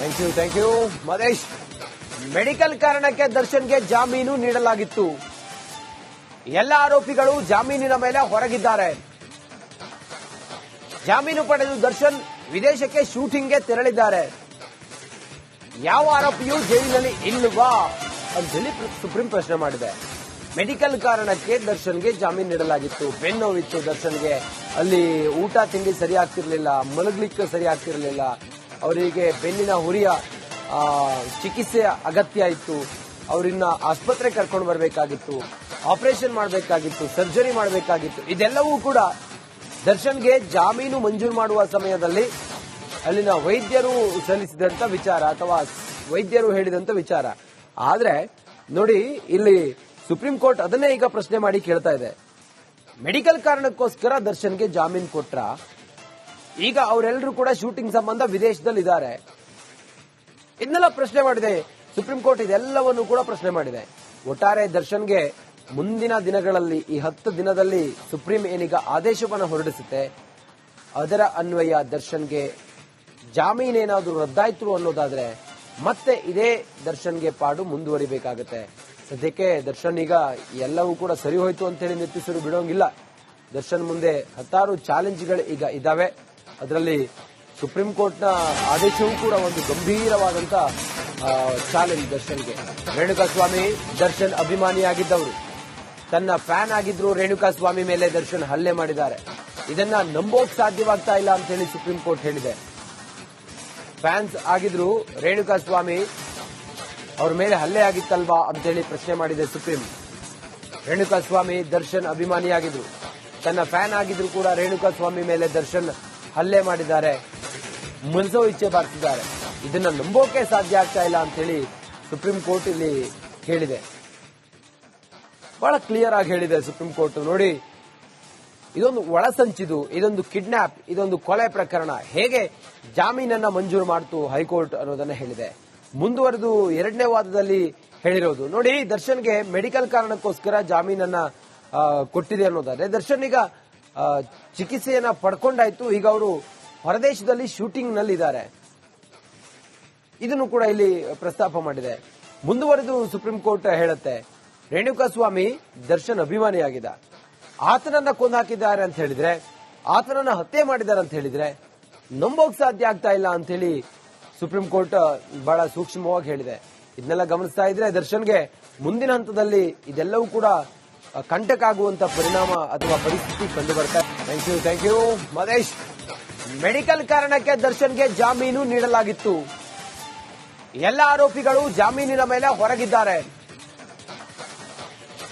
Thank you thank you Mahesh medical ಕಾರಣಕ್ಕೆ ದರ್ಶನ್ಗೆ ಜಾಮೀನು ನೀಡಲಾಗಿತ್ತು. ಎಲ್ಲ ಆರೋಪಿಗಳು ಜಾಮೀನಿನ ಮೇಲೆ ಹೊರಗಿದ್ದಾರೆ. ಜಾಮೀನು ಪಡೆದು ದರ್ಶನ್ ವಿದೇಶಕ್ಕೆ ಶೂಟಿಂಗ್ಗೆ ತೆರಳಿದ್ದಾರೆ. ಯಾವ ಆರೋಪಿಯು ಜೈಲಿನಲ್ಲಿ ಇಲ್ವಾ ಅಂತೇಳಿ ಸುಪ್ರೀಂ ಪ್ರಶ್ನೆ ಮಾಡಿದೆ. ಮೆಡಿಕಲ್ ಕಾರಣಕ್ಕೆ ದರ್ಶನ್ಗೆ ಜಾಮೀನು ನೀಡಲಾಗಿತ್ತು. ಬೆನ್ನೋವಿತ್ತು ದರ್ಶನ್ಗೆ. ಅಲ್ಲಿ ಊಟ ತಿಂಡಿ ಸರಿ ಆಗ್ತಿರ್ಲಿಲ್ಲ ಮಲಗ್ಲಿಕ್ಕೆ ಸರಿ ಆಗ್ತಿರ್ಲಿಲ್ಲ ಅವರಿಗೆ ಬೆನ್ನಿನ ಹುರಿಯ ಚಿಕಿತ್ಸೆ ಅಗತ್ಯ ಇತ್ತು. ಅವರನ್ನ ಆಸ್ಪತ್ರೆ ಕರ್ಕೊಂಡು ಬರಬೇಕಾಗಿತ್ತು, ಆಪರೇಷನ್ ಮಾಡಬೇಕಾಗಿತ್ತು, ಸರ್ಜರಿ ಮಾಡಬೇಕಾಗಿತ್ತು. ಇದೆಲ್ಲವೂ ಕೂಡ ದರ್ಶನ್ಗೆ ಜಾಮೀನು ಮಂಜೂರು ಮಾಡುವ ಸಮಯದಲ್ಲಿ ಅಲ್ಲಿನ ವೈದ್ಯರು ಸಲ್ಲಿಸಿದಂತ ವಿಚಾರ ಅಥವಾ ವೈದ್ಯರು ಹೇಳಿದಂತ ವಿಚಾರ. ಆದ್ರೆ, ನೋಡಿ, ಇಲ್ಲಿ ಸುಪ್ರೀಂ ಕೋರ್ಟ್ ಅದನ್ನೇ ಈಗ ಪ್ರಶ್ನೆ ಮಾಡಿ ಕೇಳ್ತಾ ಇದೆ. ಮೆಡಿಕಲ್ ಕಾರಣಕ್ಕೋಸ್ಕರ ದರ್ಶನ್ಗೆ ಜಾಮೀನು ಕೊಟ್ರ? ಈಗ ಅವರೆಲ್ಲರೂ ಕೂಡ ಶೂಟಿಂಗ್ ಸಂಬಂಧ ವಿದೇಶದಲ್ಲಿ ಇದ್ದಾರೆ ಇದನ್ನೆಲ್ಲ ಪ್ರಶ್ನೆ ಮಾಡಿದೆ. ಸುಪ್ರೀಂ ಕೋರ್ಟ್ ಇದೆಲ್ಲವನ್ನು ಕೂಡ ಪ್ರಶ್ನೆ ಮಾಡಿದೆ. ಒಟ್ಟಾರೆ ದರ್ಶನ್ಗೆ ಮುಂದಿನ ದಿನಗಳಲ್ಲಿ, ಈ ಹತ್ತು ದಿನದಲ್ಲಿ ಸುಪ್ರೀಂ ಏನೀಗ ಆದೇಶವನ್ನು ಹೊರಡಿಸುತ್ತೆ. ಅದರ ಅನ್ವಯ ದರ್ಶನ್ಗೆ ಜಾಮೀನೇನಾದ್ರೂ ರದ್ದಾಯ್ತು ಅನ್ನೋದಾದ್ರೆ ಮತ್ತೆ ಇದೇ ದರ್ಶನ್ಗೆ ಪಾಡು ಮುಂದುವರಿಬೇಕಾಗತ್ತೆ. ಸದ್ಯಕ್ಕೆ ದರ್ಶನ್ ಈಗ ಎಲ್ಲವೂ ಕೂಡ ಸರಿ ಹೋಯ್ತು ಅಂತ ಹೇಳಿ ಬಿಡೋಂಗಿಲ್ಲ. ದರ್ಶನ್ ಮುಂದೆ ಹತ್ತಾರು ಚಾಲೆಂಜ್ಗಳು ಈಗ ಇದಾವೆ. ಅದರಲ್ಲಿ ಸುಪ್ರೀಂ ಕೋರ್ಟ್ನ ಆದೇಶವೂ ಕೂಡ ಒಂದು ಗಂಭೀರವಾದಂತ ಚಾಲೆಂಜ್ ದರ್ಶನ್ಗೆ. ರೇಣುಕಾ ಸ್ವಾಮಿ ದರ್ಶನ್ ಅಭಿಮಾನಿಯಾಗಿದ್ದವರು. ತನ್ನ ಫ್ಯಾನ್ ಆಗಿದ್ರು ರೇಣುಕಾ ಸ್ವಾಮಿ ಮೇಲೆ ದರ್ಶನ್ ಹಲ್ಲೆ ಮಾಡಿದ್ದಾರೆ. ಇದನ್ನ ನಂಬೋಕ್ ಸಾಧ್ಯವಾಗ್ತಾ ಇಲ್ಲ ಅಂತ ಹೇಳಿ ಸುಪ್ರೀಂ ಕೋರ್ಟ್ ಹೇಳಿದೆ. ಫ್ಯಾನ್ಸ್ ಆಗಿದ್ರು ರೇಣುಕಾ ಸ್ವಾಮಿ ಅವ್ರ ಮೇಲೆ ಹಲ್ಲೆ ಆಗಿತ್ತಲ್ವಾ ಅಂತೇಳಿ ಪ್ರಶ್ನೆ ಮಾಡಿದೆ ಸುಪ್ರೀಂ ರೇಣುಕಾ ಸ್ವಾಮಿ ದರ್ಶನ್ ಅಭಿಮಾನಿಯಾಗಿದ್ರು. ತನ್ನ ಫ್ಯಾನ್ ಆಗಿದ್ರು ಕೂಡ ರೇಣುಕಾ ಸ್ವಾಮಿ ಮೇಲೆ ದರ್ಶನ್ ಹಲ್ಲೆ ಮಾಡಿದ್ದಾರೆ. ಮುನ್ಸೋ ಇಚ್ಛೆ ಬಾರಿಸಿದ್ದಾರೆ. ಇದನ್ನ ನಂಬೋಕೆ ಸಾಧ್ಯ ಆಗ್ತಾ ಇಲ್ಲ ಅಂತೇಳಿ ಸುಪ್ರೀಂ ಕೋರ್ಟ್ ಇಲ್ಲಿ ಹೇಳಿದೆ. ಬಹಳ ಕ್ಲಿಯರ್ ಆಗಿ ಹೇಳಿದೆ ಸುಪ್ರೀಂ ಕೋರ್ಟ್ ನೋಡಿ. ಇದೊಂದು ಒಳಸಂಚಿದು, ಇದೊಂದು ಕಿಡ್ನಾಪ್ ಇದೊಂದು ಕೊಲೆ ಪ್ರಕರಣ. ಹೇಗೆ ಜಾಮೀನನ್ನ ಮಂಜೂರು ಮಾಡ್ತು ಹೈಕೋರ್ಟ್ ಅನ್ನೋದನ್ನ ಹೇಳಿದೆ. ಮುಂದುವರೆದು ಎರಡನೇ ವಾದದಲ್ಲಿ ಹೇಳಿರೋದು. ನೋಡಿ, ದರ್ಶನ್ಗೆ ಮೆಡಿಕಲ್ ಕಾರಣಕ್ಕೋಸ್ಕರ ಜಾಮೀನನ್ನ ಕೊಟ್ಟಿದೆ ಅನ್ನೋದಾದ್ರೆ, ದರ್ಶನ್ ಈಗ ಚಿಕಿತ್ಸೆಯನ್ನ ಪಡ್ಕೊಂಡಾಯ್ತು. ಈಗ ಅವರು ಹೊರದೇಶದಲ್ಲಿ ಶೂಟಿಂಗ್ನಲ್ಲಿ ಇದ್ದಾರೆ ಇದನ್ನು ಕೂಡ ಇಲ್ಲಿ ಪ್ರಸ್ತಾಪ ಮಾಡಿದೆ. ಮುಂದುವರೆದು ಸುಪ್ರೀಂ ಕೋರ್ಟ್ ಹೇಳುತ್ತೆ ರೇಣುಕಾ ಸ್ವಾಮಿ ದರ್ಶನ್ ಅಭಿಮಾನಿಯಾಗಿದ್ದ. ಆತನನ್ನ ಕೊಂದು ಹಾಕಿದ್ದಾರೆ ಅಂತ ಹೇಳಿದ್ರೆ, ಆತನನ್ನ ಹತ್ಯೆ ಮಾಡಿದ್ದಾರೆ ಅಂತ ಹೇಳಿದ್ರೆ, ನಂಬೋಕ್ ಸಾಧ್ಯ ಆಗ್ತಾ ಇಲ್ಲ ಅಂತ ಹೇಳಿ ಸುಪ್ರೀಂ ಕೋರ್ಟ್ ಬಹಳ ಸೂಕ್ಷ್ಮವಾಗಿ ಹೇಳಿದೆ. ಇದನ್ನೆಲ್ಲ ಗಮನಿಸ್ತಾ ಇದ್ರೆ ದರ್ಶನ್ಗೆ ಮುಂದಿನ ಹಂತದಲ್ಲಿ ಇದೆಲ್ಲವೂ ಕೂಡ ಅಹ್, ಕಂಟಕ ಆಗುವಂತ ಪರಿಣಾಮ ಅಥವಾ ಪರಿಸ್ಥಿತಿ ಕಂಡು ಬರ್ತಾ thank you thank you Madesh medical ಕಾರಣಕ್ಕೆ ದರ್ಶನ್ಗೆ ಜಾಮೀನು ನೀಡಲಾಗಿತ್ತು. ಎಲ್ಲ ಆರೋಪಿಗಳು ಜಾಮೀನಿನ ಮೇಲೆ ಹೊರಗಿದ್ದಾರೆ.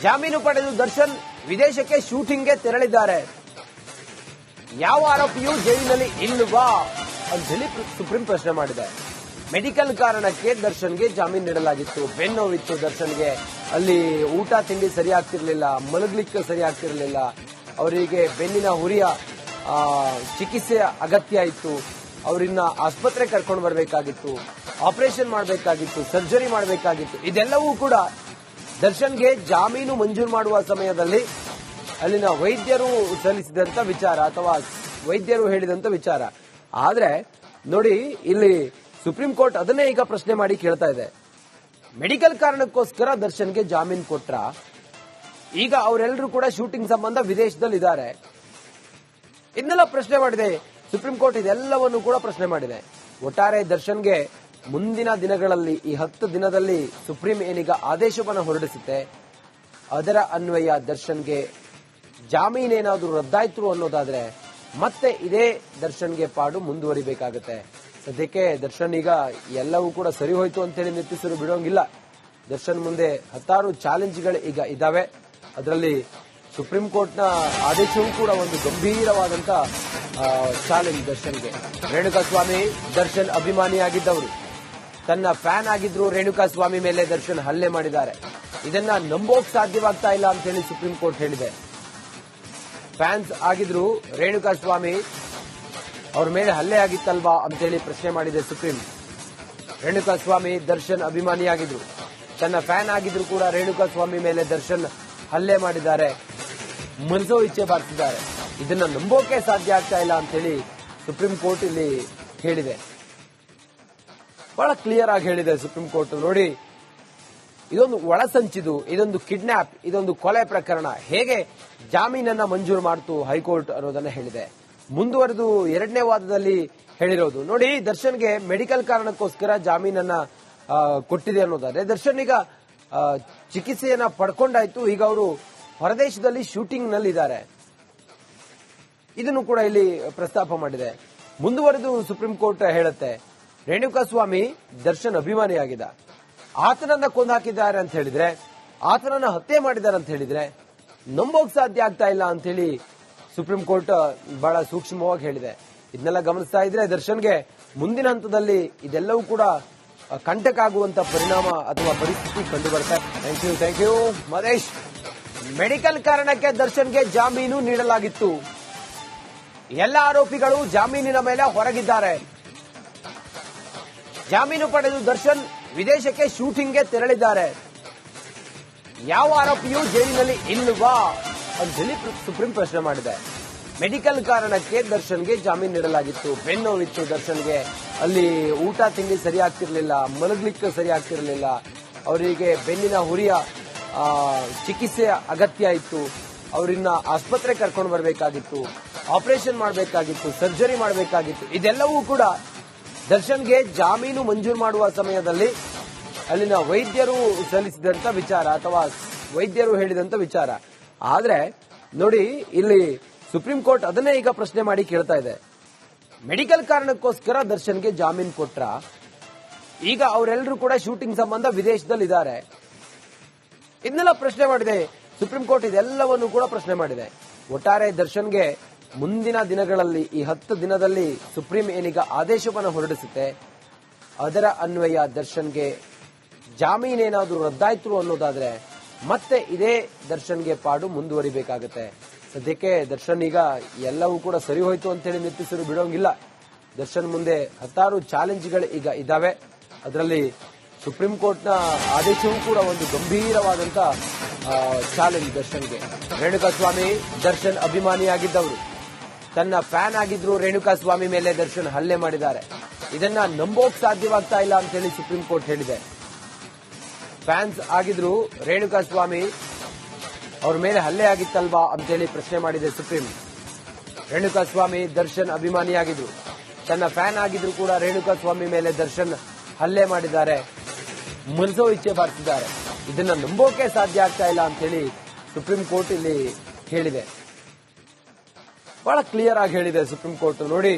ಜಾಮೀನು ಪಡೆದು ದರ್ಶನ್ ವಿದೇಶಕ್ಕೆ ಶೂಟಿಂಗ್ಗೆ ತೆರಳಿದ್ದಾರೆ. ಯಾವ ಆರೋಪಿಯೂ ಜೈಲಿನಲ್ಲಿ ಇಲ್ವಾ ಅಂತ ಹೇಳಿ ಸುಪ್ರೀಂ ಪ್ರಶ್ನೆ ಮಾಡಿದೆ ಮೆಡಿಕಲ್ ಕಾರಣಕ್ಕೆ ದರ್ಶನ್ಗೆ ಜಾಮೀನು ನೀಡಲಾಗಿತ್ತು. ಬೆನ್ನೋವಿತ್ತು ದರ್ಶನ್ಗೆ. ಅಲ್ಲಿ ಊಟ ತಿಂಡಿ ಸರಿ ಆಗ್ತಿರ್ಲಿಲ್ಲ ಮಲಗ್ಲಿಕ್ಕೆ ಸರಿ ಆಗ್ತಿರ್ಲಿಲ್ಲ ಅವರಿಗೆ ಬೆನ್ನಿನ ಹುರಿಯ ಚಿಕಿತ್ಸೆ ಅಗತ್ಯ ಇತ್ತು. ಅವರಿನ್ನ ಆಸ್ಪತ್ರೆ ಕರ್ಕೊಂಡು ಬರಬೇಕಾಗಿತ್ತು. ಆಪರೇಷನ್ ಮಾಡಬೇಕಾಗಿತ್ತು, ಸರ್ಜರಿ ಮಾಡಬೇಕಾಗಿತ್ತು. ಇದೆಲ್ಲವೂ ಕೂಡ ದರ್ಶನ್ಗೆ ಜಾಮೀನು ಮಂಜೂರು ಮಾಡುವ ಸಮಯದಲ್ಲಿ ಅಲ್ಲಿನ ವೈದ್ಯರು ಸಲ್ಲಿಸಿದಂತ ವಿಚಾರ ಅಥವಾ ವೈದ್ಯರು ಹೇಳಿದಂತ ವಿಚಾರ. ಆದ್ರೆ ನೋಡಿ, ಇಲ್ಲಿ ಸುಪ್ರೀಂ ಕೋರ್ಟ್ ಅದನ್ನೇ ಈಗ ಪ್ರಶ್ನೆ ಮಾಡಿ ಕೇಳ್ತಾ ಇದೆ. ಮೆಡಿಕಲ್ ಕಾರಣಕ್ಕೋಸ್ಕರ ದರ್ಶನ್ಗೆ ಜಾಮೀನು ಕೊಟ್ರ, ಈಗ ಅವರೆಲ್ಲರೂ ಕೂಡ ಶೂಟಿಂಗ್ ಸಂಬಂಧ ವಿದೇಶದಲ್ಲಿ ಇದ್ದಾರೆ ಇದನ್ನೆಲ್ಲ ಪ್ರಶ್ನೆ ಮಾಡಿದೆ. ಸುಪ್ರೀಂ ಕೋರ್ಟ್ ಇದೆಲ್ಲವನ್ನು ಕೂಡ ಪ್ರಶ್ನೆ ಮಾಡಿದೆ. ಒಟ್ಟಾರೆ ದರ್ಶನ್ಗೆ ಮುಂದಿನ ದಿನಗಳಲ್ಲಿ, ಈ ಹತ್ತು ದಿನದಲ್ಲಿ ಸುಪ್ರೀಂ ಏನೀಗ ಆದೇಶವನ್ನು ಹೊರಡಿಸುತ್ತೆ. ಅದರ ಅನ್ವಯ ದರ್ಶನ್ಗೆ ಏನಾದರೂ ರದ್ದಾಯ್ತು ಅನ್ನೋದಾದ್ರೆ ಮತ್ತೆ ಇದೇ ದರ್ಶನ್ಗೆ ಪಾಡು ಮುಂದುವರಿಬೇಕಾಗತ್ತೆ. ಸದ್ಯಕ್ಕೆ ದರ್ಶನ್ ಈಗ ಎಲ್ಲವೂ ಕೂಡ ಸರಿ ಹೋಯ್ತು ಅಂತ ಹೇಳಿ ಬಿಡೋಂಗಿಲ್ಲ. ದರ್ಶನ್ ಮುಂದೆ ಹತ್ತಾರು ಚಾಲೆಂಜ್ಗಳು ಈಗ ಇದಾವೆ. ಅದರಲ್ಲಿ ಸುಪ್ರೀಂ ಕೋರ್ಟ್ನ ಆದೇಶವೂ ಕೂಡ ಒಂದು ಗಂಭೀರವಾದಂತ ಚಾಲೆಂಜ್ ದರ್ಶನ್ಗೆ. ರೇಣುಕಾ ಸ್ವಾಮಿ ದರ್ಶನ್ ಅಭಿಮಾನಿಯಾಗಿದ್ದವರು. ತನ್ನ ಫ್ಯಾನ್ ಆಗಿದ್ರು ರೇಣುಕಾ ಸ್ವಾಮಿ ಮೇಲೆ ದರ್ಶನ್ ಹಲ್ಲೆ ಮಾಡಿದ್ದಾರೆ. ಇದನ್ನ ನಂಬೋಕ್ ಸಾಧ್ಯವಾಗ್ತಾ ಇಲ್ಲ ಅಂತ ಹೇಳಿ ಸುಪ್ರೀಂ ಕೋರ್ಟ್ ಹೇಳಿದೆ. ಫ್ಯಾನ್ಸ್ ಆಗಿದ್ರು ರೇಣುಕಾ ಸ್ವಾಮಿ ಅವ್ರ ಮೇಲೆ ಹಲ್ಲೆ ಆಗಿತ್ತಲ್ವಾ ಅಂತೇಳಿ ಪ್ರಶ್ನೆ ಮಾಡಿದೆ ಸುಪ್ರೀಂ. ರೇಣುಕಾ ಸ್ವಾಮಿ ದರ್ಶನ್ ಅಭಿಮಾನಿಯಾಗಿದ್ರು. ತನ್ನ ಫ್ಯಾನ್ ಆಗಿದ್ರು ಕೂಡ ರೇಣುಕಾ ಸ್ವಾಮಿ ಮೇಲೆ ದರ್ಶನ್ ಹಲ್ಲೆ ಮಾಡಿದ್ದಾರೆ. ಮನಸೋ ಇಚ್ಛೆ ಬಾರಿಸಿದ್ದಾರೆ. ಇದನ್ನ ನಂಬೋಕೆ ಸಾಧ್ಯ ಆಗ್ತಾ ಇಲ್ಲ ಅಂತೇಳಿ ಸುಪ್ರೀಂ ಕೋರ್ಟ್ ಇಲ್ಲಿ ಹೇಳಿದೆ. ಬಹಳ ಕ್ಲಿಯರ್ ಆಗಿ ಹೇಳಿದೆ ಸುಪ್ರೀಂ ಕೋರ್ಟ್ ನೋಡಿ. ಇದೊಂದು ಒಳಸಂಚಿದು, ಇದೊಂದು ಕಿಡ್ನಾಪ್, ಇದೊಂದು ಕೊಲೆ ಪ್ರಕರಣ. ಹೇಗೆ ಜಾಮೀನನ್ನ ಮಂಜೂರು ಮಾಡ್ತು ಹೈಕೋರ್ಟ್ ಅನ್ನೋದನ್ನ ಹೇಳಿದೆ. ಮುಂದುವರೆದು ಎರಡನೇ ವಾದದಲ್ಲಿ ಹೇಳಿರೋದು. ನೋಡಿ, ದರ್ಶನ್ಗೆ ಮೆಡಿಕಲ್ ಕಾರಣಕ್ಕೋಸ್ಕರ ಜಾಮೀನನ್ನ ಕೊಟ್ಟಿದೆ ಅನ್ನೋದಾದ್ರೆ, ದರ್ಶನ್ ಈಗ ಚಿಕಿತ್ಸೆಯನ್ನ ಪಡ್ಕೊಂಡಾಯ್ತು. ಈಗ ಅವರು ಹೊರದೇಶದಲ್ಲಿ ಶೂಟಿಂಗ್ನಲ್ಲಿ ಇದ್ದಾರೆ ಇದನ್ನು ಕೂಡ ಇಲ್ಲಿ ಪ್ರಸ್ತಾಪ ಮಾಡಿದೆ. ಮುಂದುವರೆದು ಸುಪ್ರೀಂ ಕೋರ್ಟ್ ಹೇಳುತ್ತೆ ರೇಣುಕಾ ಸ್ವಾಮಿ ದರ್ಶನ್ ಅಭಿಮಾನಿಯಾಗಿದ್ದ. ಆತನನ್ನ ಕೊಂದು ಹಾಕಿದ್ದಾರೆ ಅಂತ ಹೇಳಿದ್ರೆ, ಆತನನ್ನ ಹತ್ಯೆ ಮಾಡಿದ್ದಾರೆ ಅಂತ ಹೇಳಿದ್ರೆ, ನಂಬೋಕ್ ಸಾಧ್ಯ ಆಗ್ತಾ ಇಲ್ಲ ಅಂತ ಹೇಳಿ ಸುಪ್ರೀಂ ಕೋರ್ಟ್ ಬಹಳ ಸೂಕ್ಷ್ಮವಾಗಿ ಹೇಳಿದೆ. ಇದನ್ನೆಲ್ಲ ಗಮನಿಸ್ತಾ ಇದ್ರೆ ದರ್ಶನ್ಗೆ ಮುಂದಿನ ಹಂತದಲ್ಲಿ ಇದೆಲ್ಲವೂ ಕೂಡ ಕಂಟಕ್ ಆಗುವಂತ ಪರಿಣಾಮ ಅಥವಾ ಪರಿಸ್ಥಿತಿ ಕಂಡು thank you thank you Mahesh. Medical ಕಾರಣಕ್ಕೆ ದರ್ಶನ್ಗೆ ಜಾಮೀನು ನೀಡಲಾಗಿತ್ತು. ಎಲ್ಲ ಆರೋಪಿಗಳು ಜಾಮೀನಿನ ಮೇಲೆ ಹೊರಗಿದ್ದಾರೆ. ಜಾಮೀನು ಪಡೆದು ದರ್ಶನ್ ವಿದೇಶಕ್ಕೆ ಶೂಟಿಂಗ್ಗೆ ತೆರಳಿದ್ದಾರೆ. ಯಾವ ಆರೋಪಿಯೂ ಜೈಲಿನಲ್ಲಿ ಇಲ್ವಾ ಹೇಳಿ ಸುಪ್ರೀಂ ಪ್ರಶ್ನೆ ಮಾಡಿದೆ. ಮೆಡಿಕಲ್ ಕಾರಣಕ್ಕೆ ದರ್ಶನ್ಗೆ ಜಾಮೀನು ನೀಡಲಾಗಿತ್ತು. ಬೆನ್ನೋವಿತ್ತು ದರ್ಶನ್ಗೆ. ಅಲ್ಲಿ ಊಟ ತಿಂಡಿ ಸರಿ ಆಗ್ತಿರ್ಲಿಲ್ಲ ಮಲಗ್ಲಿಕ್ಕೆ ಸರಿ ಆಗ್ತಿರ್ಲಿಲ್ಲ ಅವರಿಗೆ ಬೆನ್ನಿನ ಹುರಿಯ ಚಿಕಿತ್ಸೆ ಅಗತ್ಯ ಇತ್ತು. ಅವರನ್ನ ಆಸ್ಪತ್ರೆ ಕರ್ಕೊಂಡು ಬರಬೇಕಾಗಿತ್ತು. ಆಪರೇಷನ್ ಮಾಡಬೇಕಾಗಿತ್ತು, ಸರ್ಜರಿ ಮಾಡಬೇಕಾಗಿತ್ತು. ಇದೆಲ್ಲವೂ ಕೂಡ ದರ್ಶನ್ಗೆ ಜಾಮೀನು ಮಂಜೂರು ಮಾಡುವ ಸಮಯದಲ್ಲಿ ಅಲ್ಲಿನ ವೈದ್ಯರು ಸಲ್ಲಿಸಿದಂತ ವಿಚಾರ ಅಥವಾ ವೈದ್ಯರು ಹೇಳಿದಂತ ವಿಚಾರ. ಆದ್ರೆ, ನೋಡಿ, ಇಲ್ಲಿ ಸುಪ್ರೀಂ ಕೋರ್ಟ್ ಅದನ್ನೇ ಈಗ ಪ್ರಶ್ನೆ ಮಾಡಿ ಕೇಳ್ತಾ ಇದೆ. ಮೆಡಿಕಲ್ ಕಾರಣಕ್ಕೋಸ್ಕರ ದರ್ಶನ್ಗೆ ಜಾಮೀನ್ ಕೊಟ್ರ, ಈಗ ಅವರೆಲ್ಲರೂ ಕೂಡ ಶೂಟಿಂಗ್ ಸಂಬಂಧ ವಿದೇಶದಲ್ಲಿ ಇದ್ದಾರೆ ಇದನ್ನೆಲ್ಲ ಪ್ರಶ್ನೆ ಮಾಡಿದೆ. ಸುಪ್ರೀಂ ಕೋರ್ಟ್ ಇದೆಲ್ಲವನ್ನು ಕೂಡ ಪ್ರಶ್ನೆ ಮಾಡಿದೆ. ಒಟ್ಟಾರೆ ದರ್ಶನ್ಗೆ ಮುಂದಿನ ದಿನಗಳಲ್ಲಿ, ಈ ಹತ್ತು ದಿನದಲ್ಲಿ ಸುಪ್ರೀಂ ಏನೀಗ ಆದೇಶವನ್ನು ಹೊರಡಿಸುತ್ತೆ. ಅದರ ಅನ್ವಯ ದರ್ಶನ್ಗೆ ಜಾಮೀನೇನಾದರೂ ರದ್ದಾಯ್ತು ಅನ್ನೋದಾದ್ರೆ ಮತ್ತೆ ಇದೇ ದರ್ಶನ್ಗೆ ಪಾಡು ಮುಂದುವರಿಬೇಕಾಗತ್ತೆ. ಸದ್ಯಕ್ಕೆ ದರ್ಶನ್ ಈಗ ಎಲ್ಲವೂ ಕೂಡ ಸರಿ ಹೋಯ್ತು ಅಂತೇಳಿ ನಿಟ್ಟಿಸಲು ಬಿಡೋಂಗಿಲ್ಲ. ದರ್ಶನ್ ಮುಂದೆ ಹತ್ತಾರು ಚಾಲೆಂಜ್ಗಳು ಈಗ ಇದಾವೆ. ಅದರಲ್ಲಿ ಸುಪ್ರೀಂ ಕೋರ್ಟ್ನ ಆದೇಶವೂ ಕೂಡ ಒಂದು ಗಂಭೀರವಾದಂತ ಚಾಲೆಂಜ್ ದರ್ಶನ್ಗೆ. ರೇಣುಕಾ ಸ್ವಾಮಿ ದರ್ಶನ್ ಅಭಿಮಾನಿಯಾಗಿದ್ದವರು. ತನ್ನ ಫ್ಯಾನ್ ಆಗಿದ್ರು ರೇಣುಕಾ ಸ್ವಾಮಿ ಮೇಲೆ ದರ್ಶನ್ ಹಲ್ಲೆ ಮಾಡಿದ್ದಾರೆ. ಇದನ್ನ ನಂಬೋಕ್ ಸಾಧ್ಯವಾಗ್ತಾ ಇಲ್ಲ ಅಂತ ಹೇಳಿ ಸುಪ್ರೀಂ ಕೋರ್ಟ್ ಹೇಳಿದೆ. ಫ್ಯಾನ್ಸ್ ಆಗಿದ್ರು ರೇಣುಕಾ ಸ್ವಾಮಿ ಅವ್ರ ಮೇಲೆ ಹಲ್ಲೆ ಆಗಿತ್ತಲ್ವಾ ಅಂತೇಳಿ ಪ್ರಶ್ನೆ ಮಾಡಿದೆ ಸುಪ್ರೀಂ. ರೇಣುಕಾ ಸ್ವಾಮಿ ದರ್ಶನ್ ಅಭಿಮಾನಿಯಾಗಿದ್ರು. ತನ್ನ ಫ್ಯಾನ್ ಆಗಿದ್ರು ಕೂಡ ರೇಣುಕಾ ಸ್ವಾಮಿ ಮೇಲೆ ದರ್ಶನ್ ಹಲ್ಲೆ ಮಾಡಿದ್ದಾರೆ. ಮನಸೋ ಇಚ್ಛೆ ಬಾರಿಸಿದ್ದಾರೆ. ಇದನ್ನ ನಂಬೋಕೆ ಸಾಧ್ಯ ಆಗ್ತಾ ಇಲ್ಲ ಅಂತ ಹೇಳಿ ಸುಪ್ರೀಂ ಕೋರ್ಟ್ ಇಲ್ಲಿ ಹೇಳಿದೆ. ಬಹಳ ಕ್ಲಿಯರ್ ಆಗಿ ಹೇಳಿದೆ ಸುಪ್ರೀಂ ಕೋರ್ಟ್. ನೋಡಿ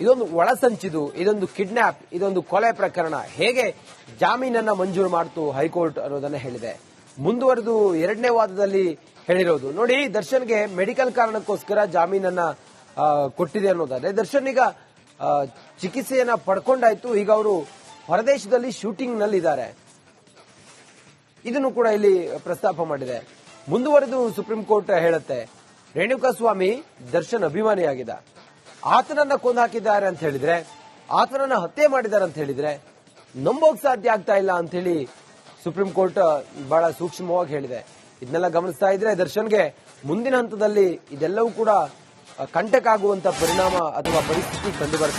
ಇದೊಂದು ಒಳಸಂಚಿದು, ಇದೊಂದು ಕಿಡ್ನಾಪ್, ಇದೊಂದು ಕೊಲೆ ಪ್ರಕರಣ. ಹೇಗೆ ಜಾಮೀನನ್ನ ಮಂಜೂರು ಮಾಡ್ತು ಹೈಕೋರ್ಟ್ ಅನ್ನೋದನ್ನ ಹೇಳಿದೆ. ಮುಂದುವರೆದು ಎರಡನೇ ವಾದದಲ್ಲಿ ಹೇಳಿರೋದು. ನೋಡಿ, ದರ್ಶನ್ಗೆ ಮೆಡಿಕಲ್ ಕಾರಣಕ್ಕೋಸ್ಕರ ಜಾಮೀನನ್ನ ಕೊಟ್ಟಿದೆ ಅನ್ನೋದಾದ್ರೆ, ದರ್ಶನ್ ಈಗ ಚಿಕಿತ್ಸೆಯನ್ನ ಪಡ್ಕೊಂಡಾಯ್ತು. ಈಗ ಅವರು ಹೊರದೇಶದಲ್ಲಿ ಶೂಟಿಂಗ್ನಲ್ಲಿ ಇದ್ದಾರೆ ಇದನ್ನು ಕೂಡ ಇಲ್ಲಿ ಪ್ರಸ್ತಾಪ ಮಾಡಿದೆ. ಮುಂದುವರೆದು ಸುಪ್ರೀಂ ಕೋರ್ಟ್ ಹೇಳುತ್ತೆ ರೇಣುಕಾ ಸ್ವಾಮಿ ದರ್ಶನ್ ಅಭಿಮಾನಿಯಾಗಿದ್ದ. ಆತನನ್ನ ಕೊಂದು ಹಾಕಿದ್ದಾರೆ ಅಂತ ಹೇಳಿದ್ರೆ, ಆತನನ್ನ ಹತ್ಯೆ ಮಾಡಿದ್ದಾರೆ ಅಂತ ಹೇಳಿದ್ರೆ ನಂಬೋಕ್ ಸಾಧ್ಯ ಆಗ್ತಾ ಇಲ್ಲ ಅಂತ ಹೇಳಿ ಸುಪ್ರೀಂ ಕೋರ್ಟ್ ಬಹಳ ಸೂಕ್ಷ್ಮವಾಗಿ ಹೇಳಿದೆ. ಇದನ್ನೆಲ್ಲ ಗಮನಿಸ್ತಾ ಇದ್ರೆ ದರ್ಶನ್ಗೆ ಮುಂದಿನ ಹಂತದಲ್ಲಿ ಇದೆಲ್ಲವೂ ಕೂಡ ಕಂಟಕ ಆಗುವಂತ ಪರಿಣಾಮ ಅಥವಾ ಪರಿಸ್ಥಿತಿ ಕಂಡು ಬರ್ತಾ